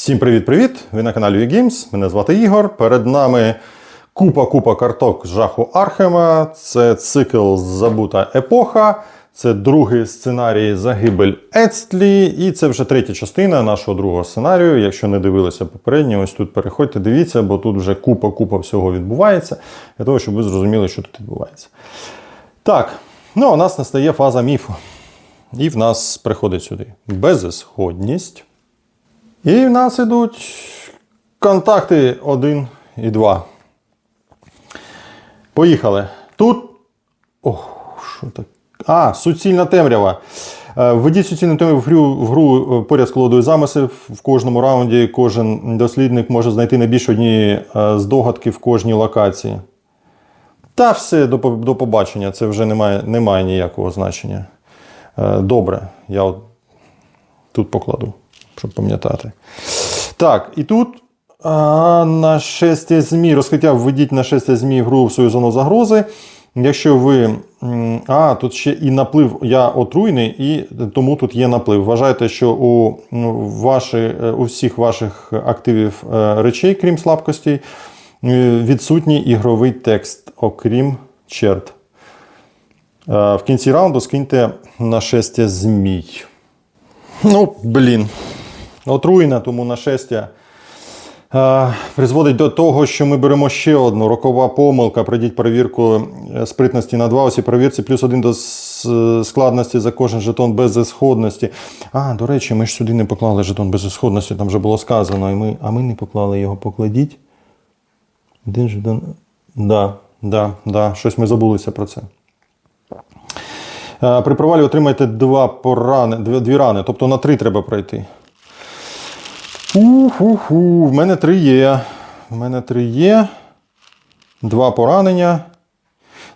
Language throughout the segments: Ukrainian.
Всім привіт-привіт! Ви на каналі Games. Мене звати Ігор. Перед нами купа-купа карток з жаху Архема. Це цикл Забута епоха. Це другий сценарій Загибель Ецтлі. І це вже третя частина нашого другого сценарію. Якщо не дивилися попередні, ось тут переходьте, дивіться, бо тут вже купа-купа всього відбувається, для того, щоб ви зрозуміли, що тут відбувається. Так, ну у нас настає фаза міфу. І в нас приходить сюди безісходність. І в нас ідуть контакти 1 і 2. Поїхали. Тут. Ох, що так? А, суцільна темрява. Е, Введіть суцільну темряву в гру, е, поряд з колодою замисів. В кожному раунді кожен дослідник може знайти не більше однієї е, здогадки в кожній локації. Та все до, до побачення. Це вже немає, немає ніякого значення. Добре, я от тут покладу, щоб пам'ятати. Так, і тут а, нашестя змій. Розкриття введіть нашестя змій в гру в свою зону загрози. Якщо ви. А, тут ще і наплив, я отруйний, і тому тут є наплив. Вважайте, що у, ваші, е, у всіх ваших активів е, речей, крім слабкостей, е, відсутній ігровий текст, окрім черт. В кінці раунду скиньте нашестя змій. Ну, блін. Отруєна, тому нашестя е, призводить до того, що ми беремо ще одну рокова помилка. Пройдіть перевірку е, спритності на 2. Усі перевірці плюс один до складності за кожен жетон безісходності. А, до речі, ми ж сюди не поклали жетон безісходності, там вже було сказано, і ми, а ми не поклали його, покладіть. Один жетон. Да, да, да, щось ми забулися про це. Е, При провалі отримаєте два порани, дві рани, тобто на три треба пройти. Фу-фу-фу, в мене три є. В мене три є. Два поранення.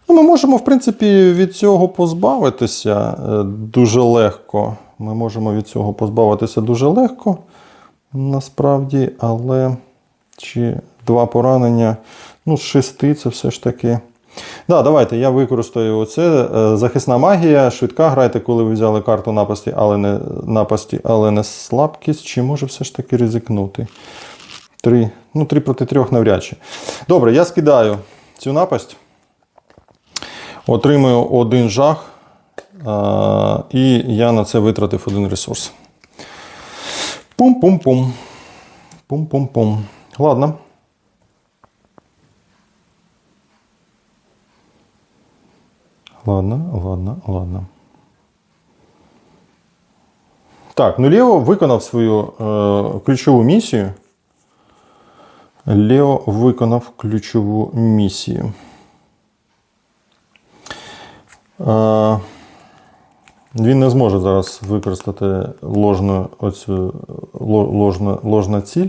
Ну, ми можемо, в принципі, від цього позбавитися е, дуже легко. Ми можемо від цього позбавитися дуже легко, насправді, але чи два поранення, ну, з шести це все ж таки. Да, давайте я використаю оце. Е, Захисна магія, швидка грайте, коли ви взяли карту напасті, але не напасті, але не слабкість. Чи може все ж таки ризикнути? Три. Ну, три проти трьох навряд чи. Добре, я скидаю цю напасть. Отримую один жах. І я на це витратив один ресурс. Пум-пум-пум. Пум-пум-пум. Ладно. Ладно, ладно, ладно. Так, ну Лео виконав свою е, ключову місію. Лео виконав ключову місію. Е, він не зможе зараз використати ложну, оцю, ло- ложна, ложна ціль.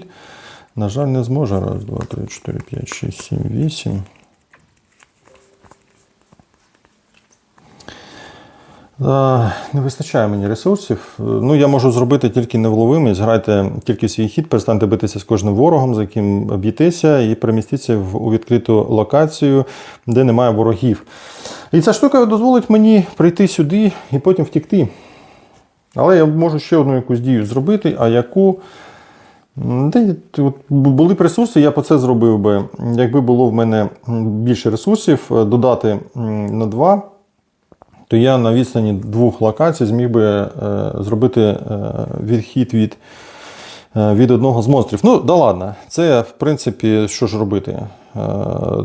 На жаль, не зможе. Раз, два, три, чотири, п'ять, шість, сім, вісім. Не вистачає мені ресурсів. Е, Ну, я можу зробити тільки невловимість. Грайте тільки свій хід, перестаньте битися з кожним ворогом, за яким б'єтеся, і перемістіться у відкриту локацію, де немає ворогів. І ця штука дозволить мені прийти сюди і потім втікти. Але я можу ще одну якусь дію зробити, а яку. Де, от, були б ресурси, я б це зробив би. Якби було в мене більше ресурсів, е, додати на 2 то я на відстані двох локацій зміг би е, зробити е, відхід від, е, від одного з монстрів. Ну, да ладно, це в принципі, що ж робити.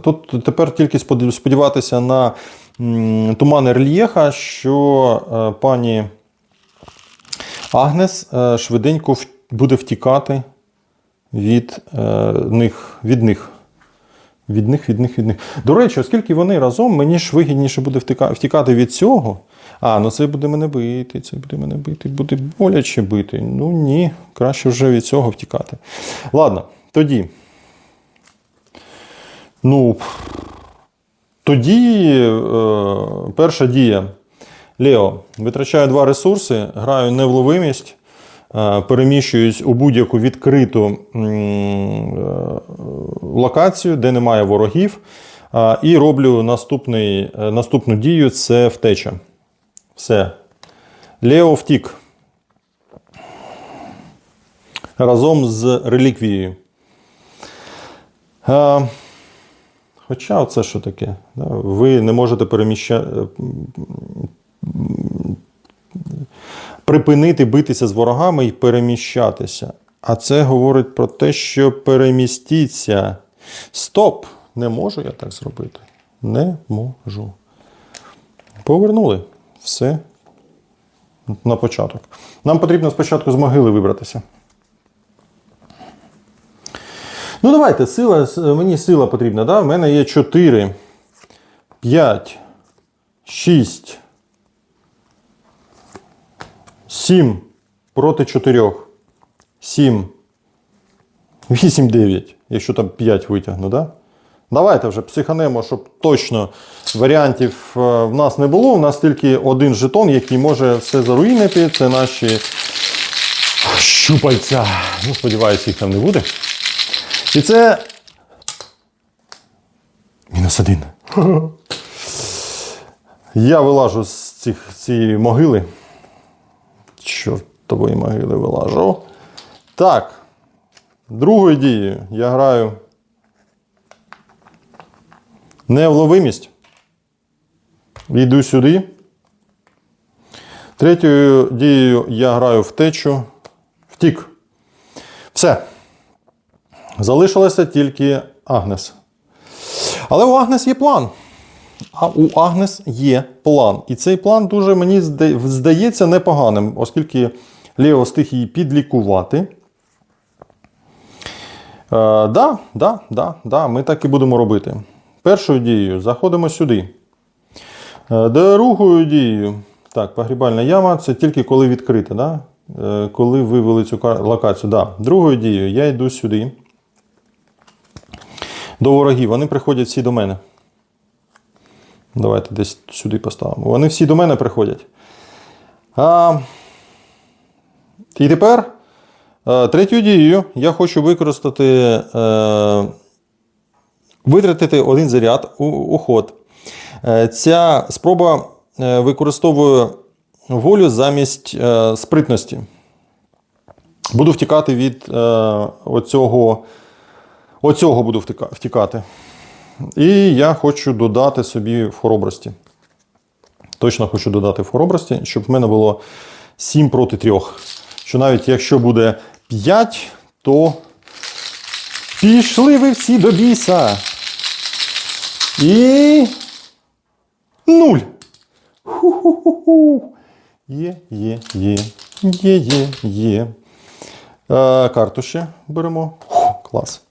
Тут тепер тільки сподіватися на тумани рельєха, що пані Агнес швиденько буде втікати від них. Від них. Від них, від них, від них. До речі, оскільки вони разом, мені ж вигідніше буде втікати від цього. А, ну це буде мене бити, це буде мене бити, буде боляче бити. Ну ні, краще вже від цього втікати. Ладно, тоді. Ну, тоді е, перша дія. Лео, витрачаю два ресурси, граю невловимість, переміщуюсь у будь-яку відкриту е, локацію, де немає ворогів, е, і роблю наступний, е, наступну дію це втеча. Все. Лео втік. разом з реліквією. Е, Хоча це що таке? Ви не можете переміщати. Припинити битися з ворогами і переміщатися. А це говорить про те, що перемістіться. Стоп! Не можу я так зробити. Не можу. Повернули все на початок. Нам потрібно спочатку з могили вибратися. Ну, давайте, сила, мені сила потрібна, да? У мене є 4, 5, 6, 7 проти 4. 7, 8, 9. Якщо там 5 витягну, да? Давайте вже психанемо, щоб точно варіантів е, в нас не було. У нас тільки один жетон, який може все заруїнити. Це наші щупальця. Ну, сподіваюся, їх там не буде. І це. Мінус один. Я вилажу з цих, цієї могили. Чортової могили вилажу. Так. Другою дією я граю невловимість. Йду сюди. Третьою дією я граю втечу. Втік. Все. Залишилося тільки Агнес. Але у Агнес є план. А у Агнес є план. І цей план дуже мені здається непоганим, оскільки Лео встиг її підлікувати. Е, да, да, да, да, ми так і будемо робити. Першою дією заходимо сюди. Е, Другою дією. Так, погрібальна яма це тільки коли відкрита, да? Е, коли вивели цю локацію. Да. Другою дією я йду сюди. До ворогів. Вони приходять всі до мене. Давайте десь сюди поставимо. Вони всі до мене приходять. А, і тепер е, третьою дією я хочу використати, е, витратити один заряд у, у ход. Е, ця спроба е, використовує волю замість е, спритності. Буду втікати від е, оцього, оцього буду втікати. І я хочу додати собі в хоробрості. Точно хочу додати в хоробрості, щоб в мене було 7 проти 3. Що навіть якщо буде 5, то пішли ви всі до біса. І. Нуль. Ху-ху-ху-ху. Є, є, є. Є, є, є. Е, карту ще беремо. Фу, клас.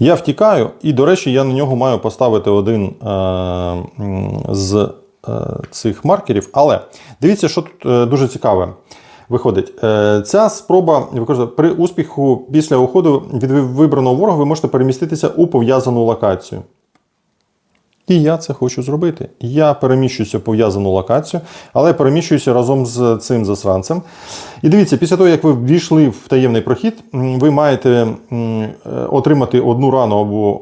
Я втікаю, і, до речі, я на нього маю поставити один е, з е, цих маркерів. Але дивіться, що тут е, дуже цікаве виходить. Ця спроба при успіху після уходу від вибраного ворога ви можете переміститися у пов'язану локацію. І я це хочу зробити. Я переміщуюся пов'язану локацію, але переміщуюся разом з цим засранцем. І дивіться, після того, як ви ввійшли в таємний прохід, ви маєте е, отримати одну рану або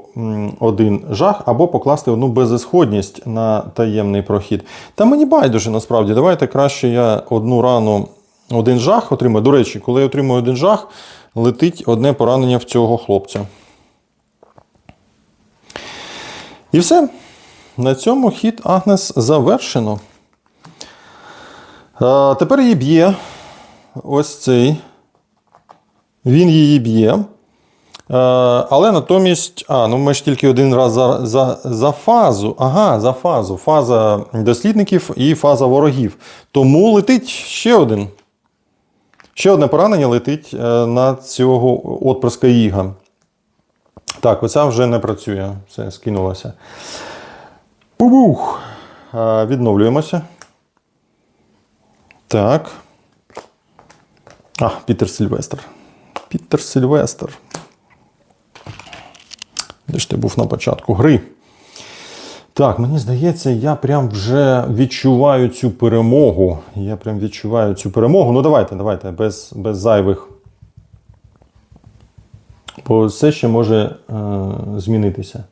один жах, або покласти одну безісходність на таємний прохід. Та мені байдуже насправді. Давайте краще я одну рану, один жах отримаю. До речі, коли я отримую один жах, летить одне поранення в цього хлопця. І все. На цьому хід Агнес завершено. А, тепер її б'є. Ось цей. Він її б'є. Але натомість. А, ну ми ж тільки один раз за, за, за фазу. Ага, за фазу. Фаза дослідників і фаза ворогів. Тому летить ще один. Ще одне поранення летить е, на цього отпрыска Іга. Так, оця вже не працює. Все, скинулося. Пубух. Відновлюємося. Так. А, Пітер Сильвестр. Пітер Сильвестр. Де ж ти був на початку гри? Так, мені здається, я прям вже відчуваю цю перемогу. Я прям відчуваю цю перемогу. Ну, давайте, давайте, без, без зайвих. Бо все ще може е, змінитися.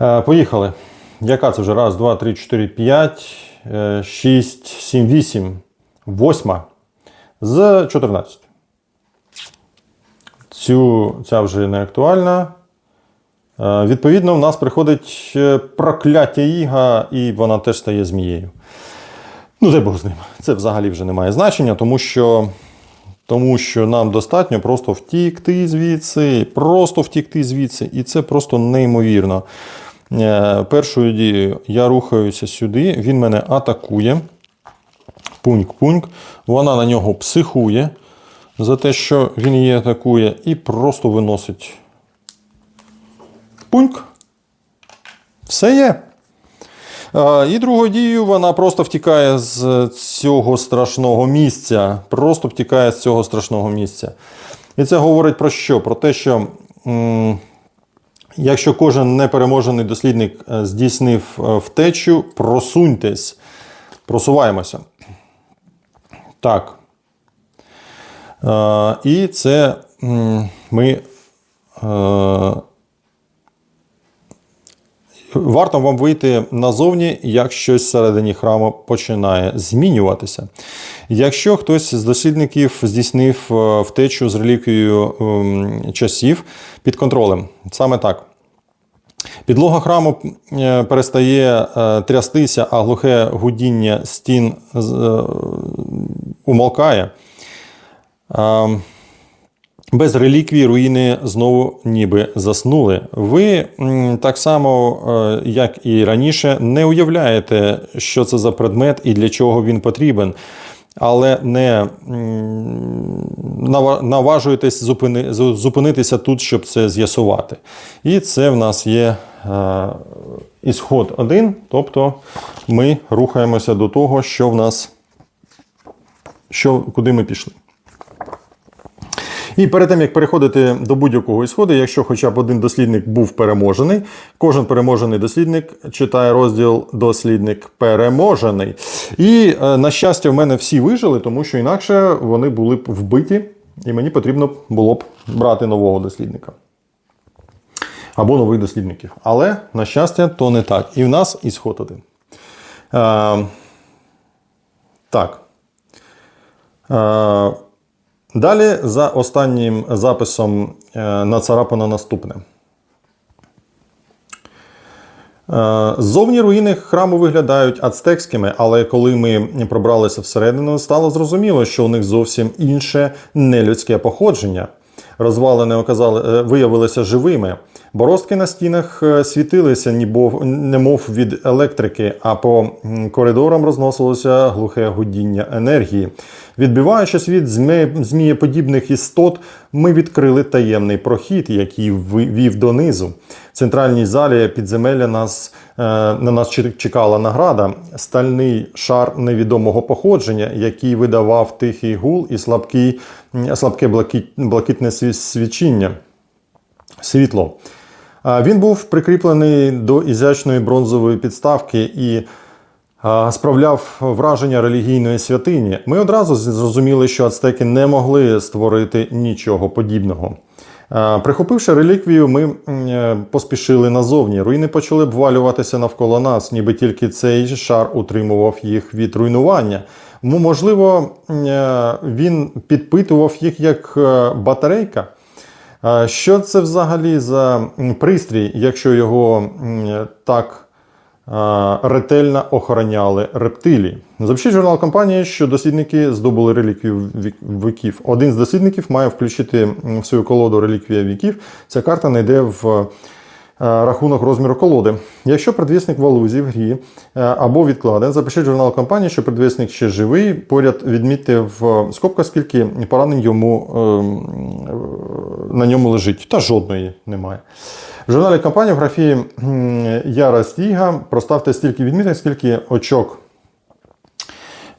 Е, поїхали. Яка це вже? Раз, два, три, чотири, п'ять, е, шість, сім, вісім, восьма з 14. Цю, ця вже не актуальна. Е, Відповідно, в нас приходить е, прокляття Іга, і вона теж стає змією. Ну, дай Бог з ним. Це взагалі вже не має значення, тому що, тому що нам достатньо просто втікти звідси, просто втікти звідси. І це просто неймовірно. Е, Першою дією я рухаюся сюди, він мене атакує. Пуньк-пуньк. Вона на нього психує за те, що він її атакує, і просто виносить. Пуньк. Все є. І другою дією вона просто втікає з цього страшного місця. Просто втікає з цього страшного місця. І це говорить про що? Про те, що якщо кожен непереможений дослідник е, здійснив е, втечу, просуньтесь, просуваємося. Так. Е, І це ми. Варто вам вийти назовні, як щось всередині храму починає змінюватися. Якщо хтось з дослідників здійснив е, втечу з реліквією ем, часів під контролем, саме так. Підлога храму е, перестає е, трястися, а глухе гудіння стін умолкає. Без реліквій руїни знову ніби заснули. Ви так само, е, як і раніше, не уявляєте, що це за предмет і для чого він потрібен, але не наважуєтесь зупини- зупинитися тут, щоб це з'ясувати. І це в нас є е, ісход один, тобто ми рухаємося до того, що в нас, що, куди ми пішли. І перед тим як переходити до будь-якого ісходу, якщо хоча б один дослідник був переможений, кожен переможений дослідник читає розділ дослідник переможений. І е, на щастя, в мене всі вижили, тому що інакше вони були б вбиті, і мені потрібно було б брати нового дослідника. Або нових дослідників. Але, на щастя, то не так. І в нас ісход один. Е, так. Е, Далі за останнім записом е, нацарапано наступне. Е, Ззовні руїни храму виглядають ацтекськими, але коли ми пробралися всередину, стало зрозуміло, що у них зовсім інше нелюдське походження. Розвалини оказали, е, виявилися живими. Боростки на стінах е, світилися, немов від електрики, а по коридорам розносилося глухе гудіння енергії. Відбиваючись від змієподібних істот, ми відкрили таємний прохід, який вів донизу. В центральній залі підземелля нас, е, на нас чек- чекала награда, стальний шар невідомого походження, який видавав тихий гул і слабкий, слабке блакит- блакитне свічіння світло. Він був прикріплений до ізячної бронзової підставки і справляв враження релігійної святині. Ми одразу зрозуміли, що ацтеки не могли створити нічого подібного. Прихопивши реліквію, ми е, поспішили назовні. Руїни почали обвалюватися навколо нас, ніби тільки цей шар утримував їх від руйнування. Можливо, е, він підпитував їх як е, батарейка. Що це взагалі за пристрій, якщо його так ретельно охороняли рептилії? Запишіть журнал компанії, що дослідники здобули реліквію віків. Один з дослідників має включити в свою колоду реліквія віків. Ця карта не йде в рахунок розміру колоди. Якщо предвісник в алузі в грі е, або відкладен, запишіть журнал компанії, що предвісник ще живий. Поряд відмітьте в скобках, скільки поранень йому ем, на ньому лежить. Та жодної немає. В журналі компанії в графі Яра Стіга проставте стільки відміток, скільки очок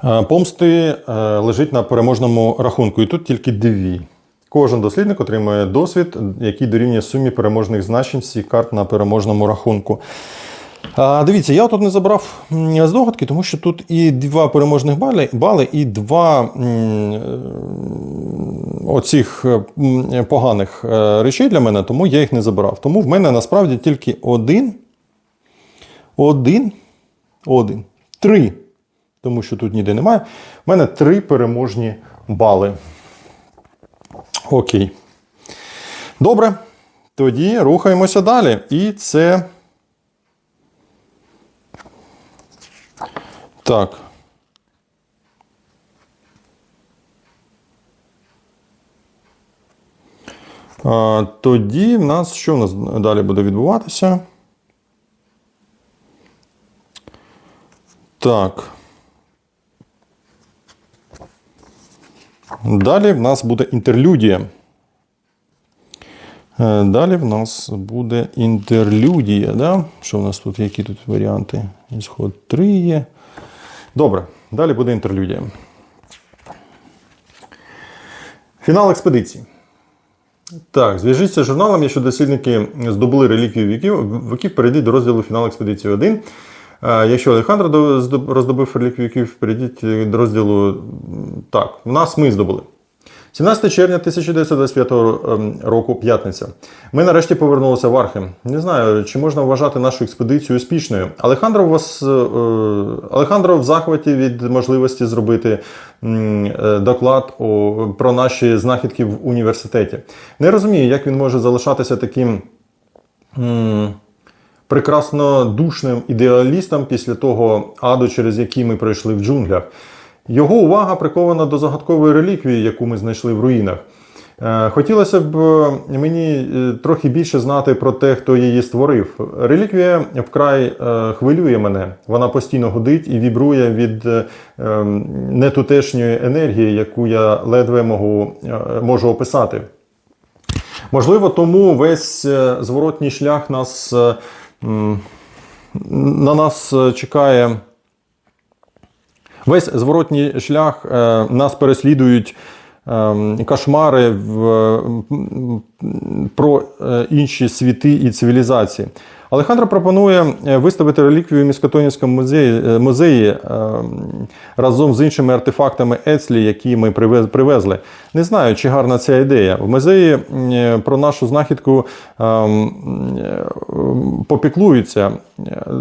е, помсти е, лежить на переможному рахунку. І тут тільки дві. Кожен дослідник отримує досвід, який дорівнює сумі переможних значень всіх карт на переможному рахунку. А, дивіться, я тут не забрав здогадки, тому що тут і два переможних бали, бали і два оцих е, поганих е, речей для мене, тому я їх не забрав. Тому в мене насправді тільки один, один, один, три. Тому що тут ніде немає. У мене три переможні бали. Окей. Добре. Тоді рухаємося далі. І це. Так. А, Тоді в нас що в нас далі буде відбуватися? Так. Далі в нас буде інтерлюдія. Е, Далі в нас буде інтерлюдія. Да? Що в нас тут? Які тут варіанти? Ісход 3 є. Добре, далі буде інтерлюдія. Фінал експедиції. Так, зв'яжіться з журналом, якщо дослідники здобули реліквію віків, віків перейдіть до розділу фінал експедиції 1. Е, Якщо Олександр до- роздобив реліквію віків, перейдіть до розділу. Так, в нас ми здобули. 17 червня 1925 ем, року, п'ятниця. Ми нарешті повернулися в Архем. Не знаю, чи можна вважати нашу експедицію успішною. Алехандро, вас, е, Алехандро в захваті від можливості зробити е, доклад про наші знахідки в університеті. Не розумію, як він може залишатися таким. Прекрасно душним ідеалістом після того аду, через який ми пройшли в джунглях. Його увага прикована до загадкової реліквії, яку ми знайшли в руїнах. Е, Хотілося б е, мені е, трохи більше знати про те, хто її створив. Реліквія вкрай хвилює мене. Вона постійно гудить і вібрує від ем, нетутешньої енергії, яку я ледве можу, можу описати. Можливо, тому весь зворотній шлях нас, на нас е, чекає. Весь зворотній шлях е, нас переслідують е, кошмари про інші світи і цивілізації. Алехандро пропонує е, виставити реліквію в Міскотонівському музеї, е, музеї е, разом з іншими артефактами Ецлі, які ми привез- привезли. Не знаю, чи гарна ця ідея. В музеї про нашу знахідку е, м, е, попіклуються.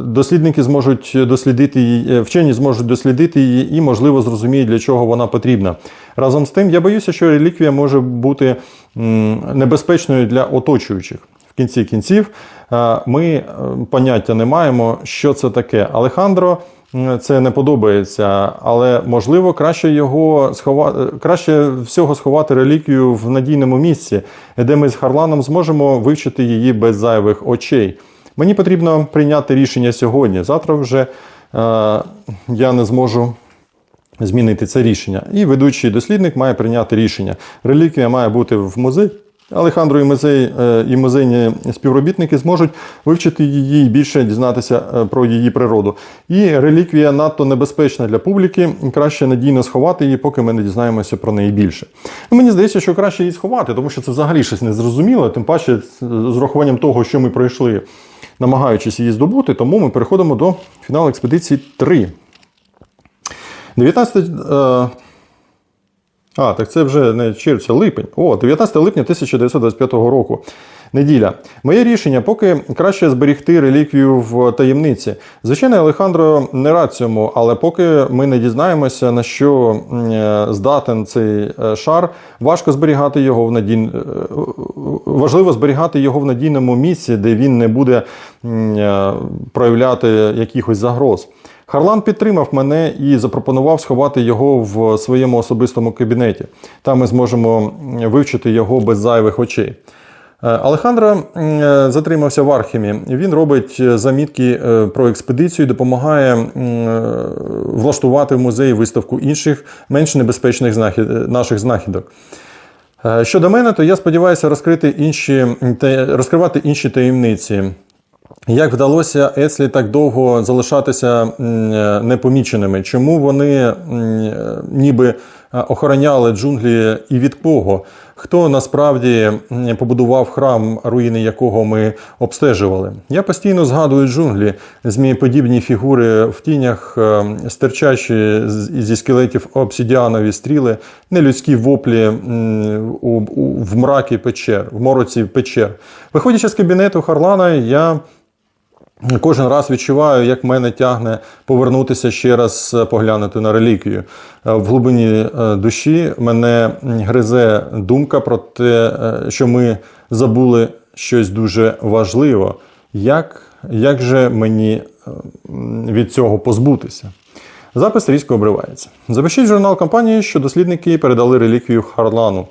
Дослідники зможуть дослідити її, вчені зможуть дослідити її і, можливо, зрозуміють, для чого вона потрібна. Разом з тим, я боюся, що реліквія може бути небезпечною для оточуючих. Кінці кінців е, ми е, поняття не маємо, що це таке. Алехандро це не подобається, але можливо краще його сховати, краще всього сховати реліквію в надійному місці, де ми з Харланом зможемо вивчити її без зайвих очей. Мені потрібно прийняти рішення сьогодні. Завтра вже е, я не зможу змінити це рішення. І ведучий дослідник має прийняти рішення. Реліквія має бути в музеї. Алехандро і музей е, і музейні співробітники зможуть вивчити її і більше дізнатися е, про її природу. І реліквія надто небезпечна для публіки. Краще надійно сховати її, поки ми не дізнаємося про неї більше. Ну, мені здається, що краще її сховати, тому що це взагалі щось незрозуміле, тим паче з урахуванням того, що ми пройшли, намагаючись її здобути, тому ми переходимо до фіналу експедиції 3. 19. А, так це вже не червня, це липень. О, 19 липня 1925 року. Неділя. Моє рішення поки краще зберігти реліквію в таємниці. Звичайно, Алехандро не рад цьому, але поки ми не дізнаємося, на що е, здатен цей е, шар, важко зберігати його в надій... е, важливо зберігати його в надійному місці, де він не буде проявляти якихось загроз. Харлан підтримав мене і запропонував сховати його в своєму особистому кабінеті. Там ми зможемо вивчити його без зайвих очей. Е, Алехандро е, затримався в Архімі. Він робить е, замітки про експедицію, допомагає влаштувати в музеї виставку інших менш небезпечних наших знахідок. Щодо мене, то я сподіваюся розкрити інші розкривати інші таємниці. Як вдалося Еслі так довго залишатися е, непоміченими? Чому вони е, ніби е, охороняли джунглі і від кого? Хто насправді побудував храм, руїни якого ми обстежували? Я постійно згадую джунглі, змієподібні фігури в тінях, стирчачі зі скелетів обсідіанові стріли, нелюдські воплі в мракі печер, в мороці печер. Виходячи з кабінету Харлана, я Кожен раз відчуваю, як мене тягне повернутися ще раз е, поглянути на реліквію. Е, В глибині е, душі мене гризе думка про те, що ми забули щось дуже важливе. Як, як же мені від цього позбутися? Запис різко обривається. Запишіть журнал компанії, що дослідники передали реліквію Харлану.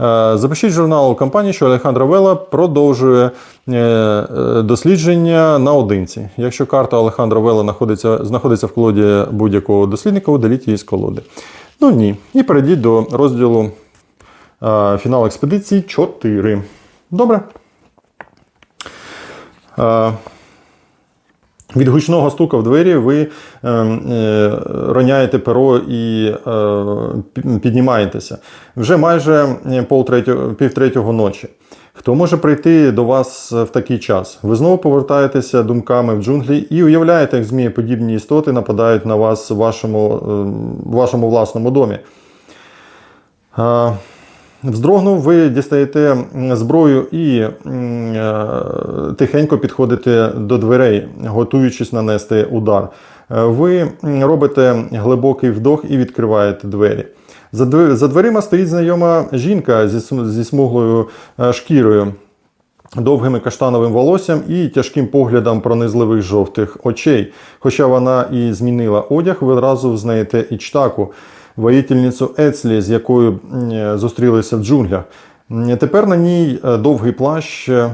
Е, Запишіть журнал компанії, що Алехандро Вела продовжує е, е, дослідження наодинці. Якщо карта Алехандро Вела знаходиться, знаходиться в колоді будь-якого дослідника, удаліть її з колоди. Ну ні. І перейдіть до розділу фінал експедиції 4. Добре. Е, від гучного стука в двері ви е, е, роняєте перо і е, піднімаєтеся. Вже майже полтретього, півтретього ночі. Хто може прийти до вас в такий час? Ви знову повертаєтеся думками в джунглі і уявляєте, як змієподібні істоти нападають на вас в вашому, е, вашому власному домі. Е, Вздрогнув, ви дістаєте зброю і е, тихенько підходите до дверей, готуючись нанести удар. Е, Ви робите глибокий вдох і відкриваєте двері. За дверима стоїть знайома жінка зі смуглою е, шкірою, довгим каштановим волоссям і тяжким поглядом пронизливих жовтих очей. Хоча вона і змінила одяг, ви одразу взнаєте Ічтаку, воїтельницю Ецлі, з якою е, зустрілися в джунглях. Тепер на ній е, довгий плащ. е,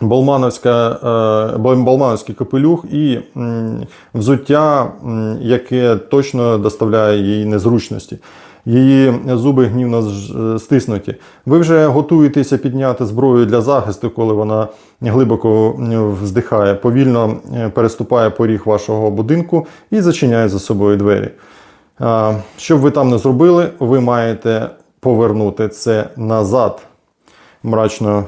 Болмановська, е, бал- Балмановський капелюх і взуття, яке точно доставляє їй незручності. Її зуби гнівно стиснуті. Ви вже готуєтеся підняти зброю для захисту, коли вона глибоко вздихає, повільно е, переступає поріг вашого будинку і зачиняє за собою двері. А, Що б ви там не зробили, ви маєте повернути це назад мрачно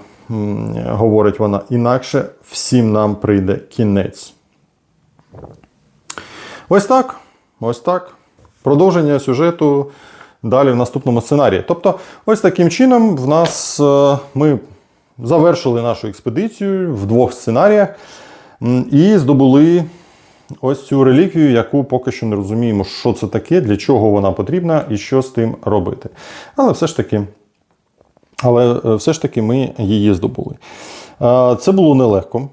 говорить вона, інакше всім нам прийде кінець. Ось так. Ось так. Продовження сюжету далі в наступному сценарії. Тобто, ось таким чином в нас е, ми завершили нашу експедицію в двох сценаріях і здобули ось цю реліквію, яку поки що не розуміємо, що це таке, для чого вона потрібна і що з тим робити. Але все ж таки. Але е, все ж таки ми її здобули. Е, Це було нелегко.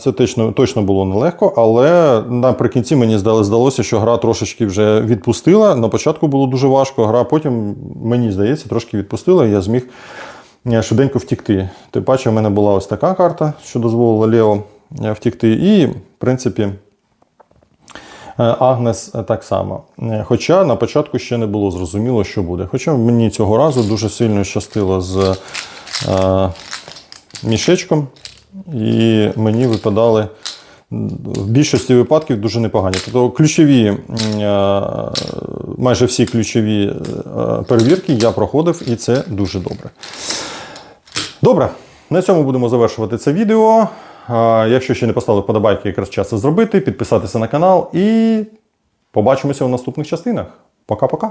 Це точно, точно було нелегко, але наприкінці мені здалося, що гра трошечки вже відпустила. На початку було дуже важко, гра потім, мені здається, трошки відпустила, і я зміг е, швиденько втікти. Тим паче, в мене була ось така карта, що дозволила Лео втікти. І, в принципі, Агнес е, так само. Е, Хоча на початку ще не було зрозуміло, що буде. Хоча мені цього разу дуже сильно щастило з е, мішечком, і мені випадали в більшості випадків дуже непогані. Тобто ключові, е, майже всі ключові е, перевірки я проходив, і це дуже добре. Добре, на цьому будемо завершувати це відео. Якщо ще не поставили вподобайки, якраз час це зробити, підписатися на канал і побачимося в наступних частинах. Пока-пока.